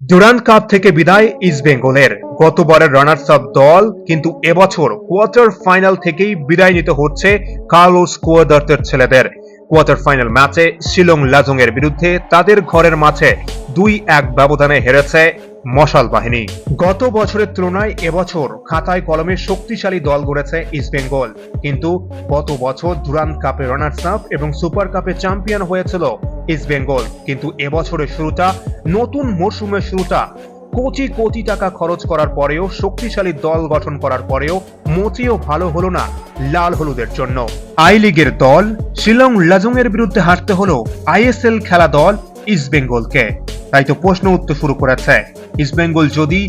Durand cup থেকে বিদায় east বেঙ্গলের গতবারের রানার্স আপ দল কিন্তু এবছর কোয়ার্টার ফাইনাল থেকেই বিদায় নিতে হচ্ছে কার্লোস কুয়াদার্তের ছেলেদের। কোয়ার্টার ফাইনাল ম্যাচে শিলং লাজং এর বিরুদ্ধে তাদের ঘরের মাঠে দুই এক ব্যবধানে হেরেছে মশাল বাহিনী। গত বছরের তুলনায় এবছর খাতায় কলমে শক্তিশালী দল গড়েছে ইস্ট বেঙ্গল। কিন্তু গত বছর ডুরান্ড কাপে রানার্স আপ এবং সুপার কাপে চ্যাম্পিয়ন হয়েছিল ইস্ট বেঙ্গল। কিন্তু এবছরের শুরুটা, নতুন মরশুমের শুরুটা, কোটি কোটি টাকা খরচ করার পরেও, শক্তিশালী দল গঠন করার পরেও মোটেও ভালো হলো না লাল হলুদের জন্য। আই লিগের দল শিলং লাজং এর বিরুদ্ধে হারতে হলো আইএসএল খেলা দল ইস্ট বেঙ্গলকে। তাই তো প্রশ্ন উত্তর শুরু করেছে। ইস্ট বেঙ্গল যদি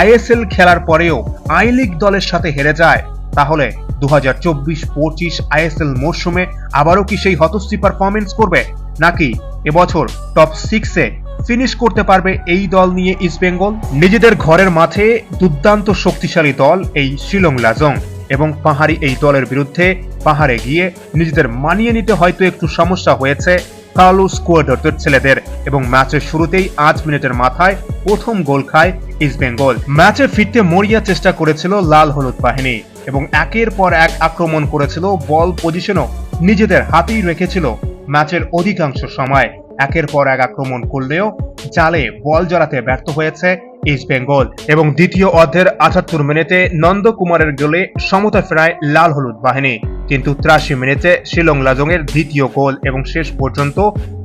আইএসএল খেলার পরেও আই লিগ দলের সাথে হেরে যায়, তাহলে দু হাজার চব্বিশ পঁচিশ আইএসএল মরশুমে আবারও কি সেই হতশ্রী পারফরমেন্স করবে? নাকি এবছর টপ সিক্সে ফিনিশ করতে পারবে এই দল নিয়ে ইস্ট বেঙ্গল নিজেদের ঘরের মাঠে দুর্দান্ত শক্তিশালী দল এই শিলং লাজং এবং পাহাড়ি এই দলের বিরুদ্ধে পাহাড়ে গিয়ে নিজেদের মানিয়ে নিতে হয়তো একটু সমস্যা হয়েছে। কার্লোস কুয়াডার্তের ছেলেদের এবং ম্যাচের শুরুতেই আট মিনিটের মাথায় প্রথম গোল খায় ইস্ট বেঙ্গল। ম্যাচে ফিরতে মরিয়া চেষ্টা করেছিল লাল হলুদ বাহিনী এবং একের পর এক আক্রমণ করেছিল বল পজিশনও নিজেদের হাতেই রেখেছিল ম্যাচের অধিকাংশ সময়। একের পর এক আক্রমণ করলেও জালে বল জড়াতে ব্যর্থ হয়েছে ইস্ট বেঙ্গল এবং দ্বিতীয় অর্ধের আটাত্তর মিনিটে নন্দকুমারের গোলে সমতা ফেরায় লাল হলুদ বাহিনী। কিন্তু ত্রাশি মিনিটে শিলং লাজং এর দ্বিতীয় গোল এবং শেষ পর্যন্ত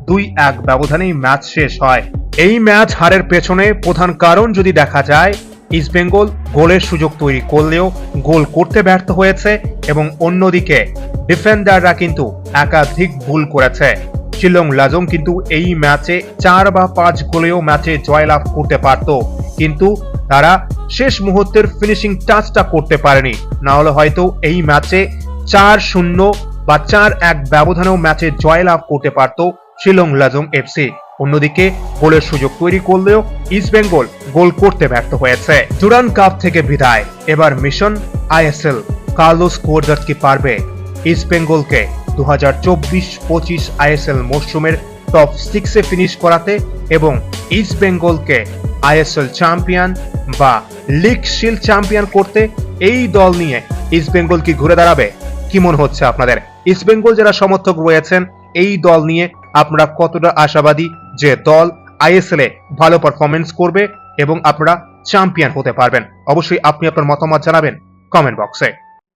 দুই এক ব্যবধানেই ম্যাচ শেষ হয়। এই ম্যাচ হারের পেছনে প্রধান কারণ যদি দেখা যায়, ইস্ট বেঙ্গল গোলের সুযোগ তৈরি করলেও গোল করতে ব্যর্থ হয়েছে এবং অন্যদিকে ডিফেন্ডাররা কিন্তু একাধিক ভুল করেছে। শিলং লাজং কিন্তু এই ম্যাচে চার বা পাঁচ গোলেও ম্যাচে জয়লাভ করতে পারত, কিন্তু তারা শেষ মুহূর্তের ফিনিশিং টাচটা করতে পারেনি। না হলে হয়তো এই ম্যাচে চার শূন্য বা চার এক ব্যবধানেও ম্যাচে জয়লাভ করতে পারত শিলং লাজং এফসি অন্যদিকে গোলের সুযোগ তৈরি করলেও ইস্ট বেঙ্গল গোল করতে ব্যর্থ হয়েছে। ডুরান কাপ থেকে বিদায়। এবার মিশন আইএসএল। কার্লোস কোয়ার্ডার কি পারবে? ইস্ট বেঙ্গলকে দু হাজার চব্বিশ পঁচিশ আইএসএল মরশুমের টপ সিক্সে ফিনিশ করাতে এবং ইস্ট বেঙ্গলকে আইএসএল চ্যাম্পিয়ন বা লিগ শিল্ড চ্যাম্পিয়ন করতে এই দল নিয়ে ইস্ট বেঙ্গল কি ঘুরে দাঁড়াবে? কি মনে হচ্ছে আপনাদের? ইস্ট বেঙ্গল যারা সমর্থক রয়েছেন, এই দল নিয়ে আপনারা কতটা আশাবাদী যে দল আইএসএল এ ভালো পারফরমেন্স করবে এবং আপনারা চ্যাম্পিয়ন হতে পারবেন? অবশ্যই আপনি আপনার মতামত জানাবেন কমেন্ট বক্সে